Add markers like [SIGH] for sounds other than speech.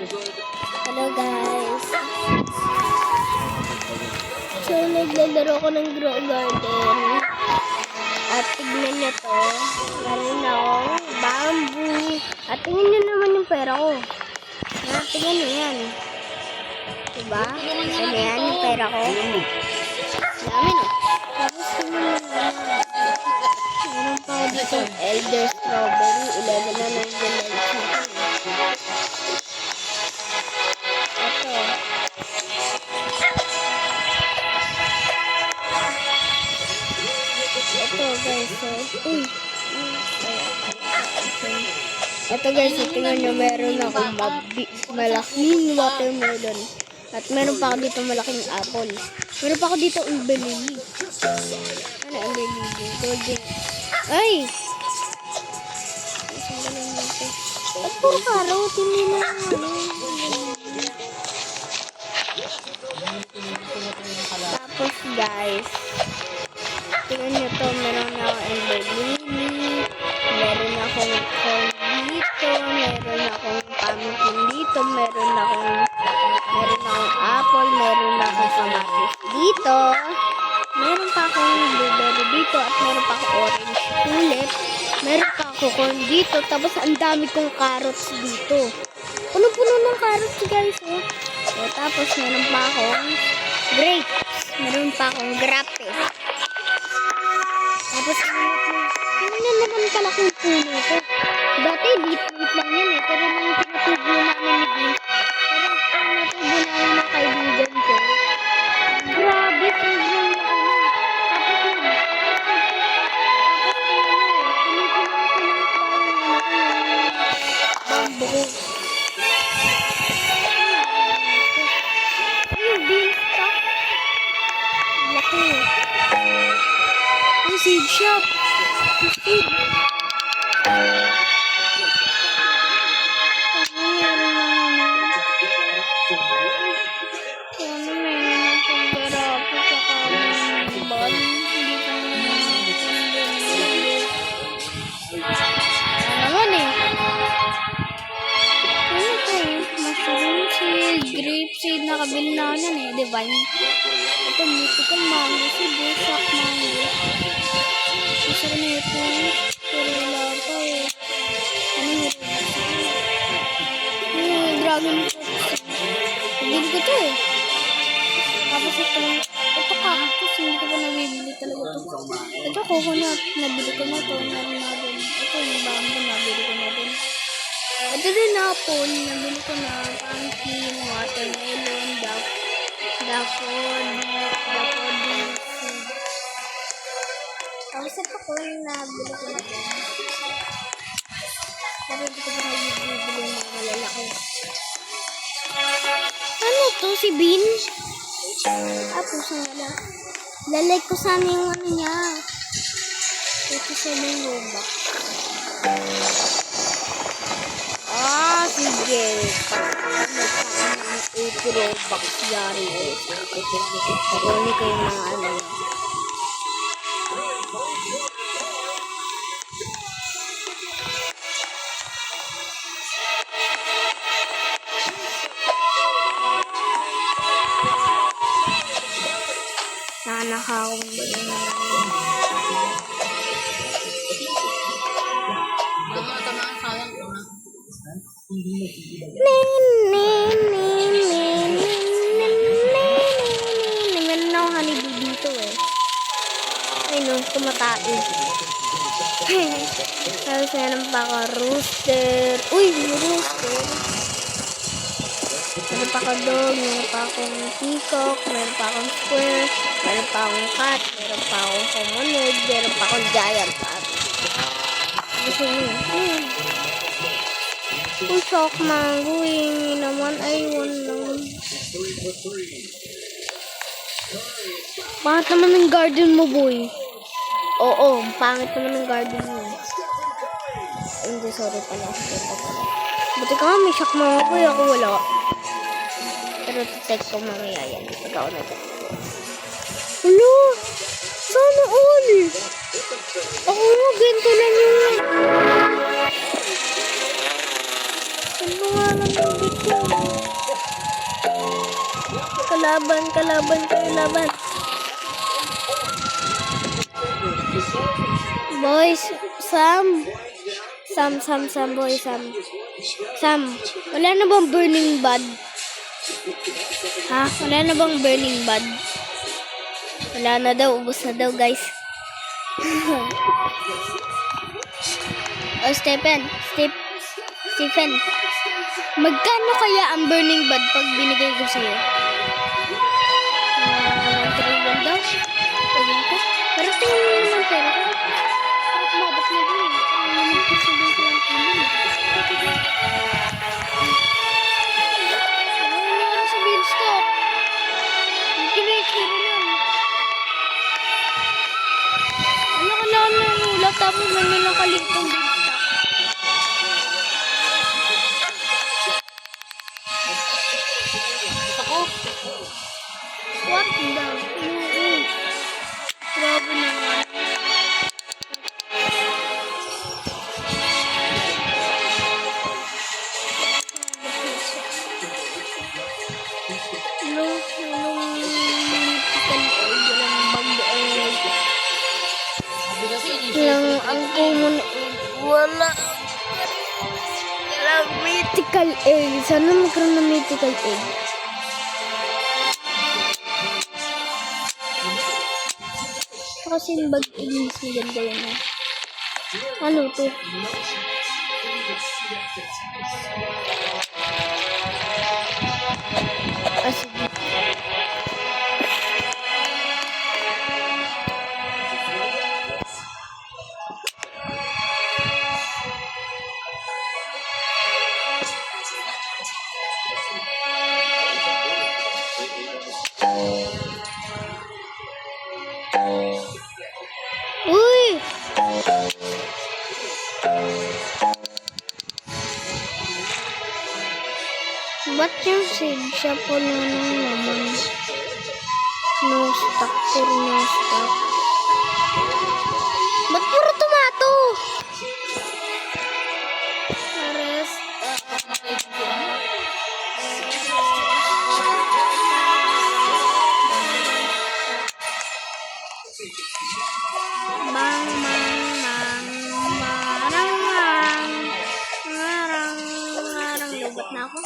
Hello guys. So, naglalaro ko ng grow garden. At tignan nyo to. Meron akong bamboo. At tingnan nyo naman yung pera ko. Ha, tingnan nyo yan. Diba? Tingnan yan yung pera ko. Dami no. Tapos tingnan nyo naman. Meron pa ako dito elder strawberry. 11 na yung sa uy. Ito guys, so, tingnan nyo, meron akong malaking watermelon. At meron pa ako dito malaking apple. Meron pa ako dito umbelili. Ano umbelili? Golden. Ay! Ba't puro carrot? Hindi na. Tapos guys, tingnan nyo to, meron na akong emberlili, meron akong corn dito, meron akong pumpkin dito, meron akong, meron akong apple, meron akong kamatis dito, meron pa akong blueberry dito, at meron pa akong orange tulip, meron pa ako corn dito, tapos ang dami kong carrots dito. Puno-puno ng carrots guys, oh. So, tapos meron pa akong grapes. Meron pa akong grape. Tapos, ano na naman kalaking puno ko. Dati, lit-lit lang yan eh. Pero nung tinutubo namin ni Vince, parang tinutubo namin ng kaibigan ko. Grabe, sobrang laki seed, grape seed, nakabili na ako yan eh, divine. Ito, mythical mango seed, busak mango. Dragon fruit. Bili ko to eh. Tapos ito, ito cactus, hindi ko pa nabibili talaga to. Ito coconut, nabili ko na to, meron na din. Ito yung bamboo, nabili ko na din. Ito din apple, nabili ko na pumpkin, watermelon, daffodil, daffodil. Tapos ito ko yung nabili ko na hindi ko pa nabibili yung mga malalaki. Ano to, si Bean? Ah, puso wala. Lalike ko sana yung ano niya. Ito sa yung robot. Ah, sige. Ano 8 Robux yari ko yung mga ano. Nanakawin ba yun? Tama, tama, sayang ko na. Meron ako honeybee dito eh. Ay no, tumatai. Tapos meron pa ako rooster. Uy, may rooster. Meron pa ako dog, meron pa akong peacock, meron pa akong square, meron pa akong cat, meron pa akong comonod, meron pa akong giant cat. Gusto niyo? Hmm. Usok mango, hingi naman ay lang. Pangit naman ng garden mo, boy. Oo, pangit naman ng garden mo. Hindi, sorry pala. Buti ka nga, may shock mga boy. Ako wala. Pero text ko mamaya yan. Ikaw na text ko. Hello? Sana all? Ako nga, ganito lang yung... Ano nga lang dito? Kalaban, kalaban, kalaban. Boys, Sam. Sam, Sam, Sam, boy, Sam. Sam, wala na bang burning bud? Ha? Wala na bang burning bud? Wala na daw, ubos na daw, guys. [LAUGHS] oh, Stephen, Step, Stephen, magkano kaya ang burning bud pag binigay ko sa'yo? 1 daw? Tingin ko. Pero tingin naman pera ko. Bakit mabot na din eh? Ang ko sabihin ko من والله ميتيكال ايج سنة مكرونة ميتيكال ايج kasi yung bag English maganda yun eh. Ano to? Ba't yung seed siya po na naman? No stock for no stock. Lubot na ako.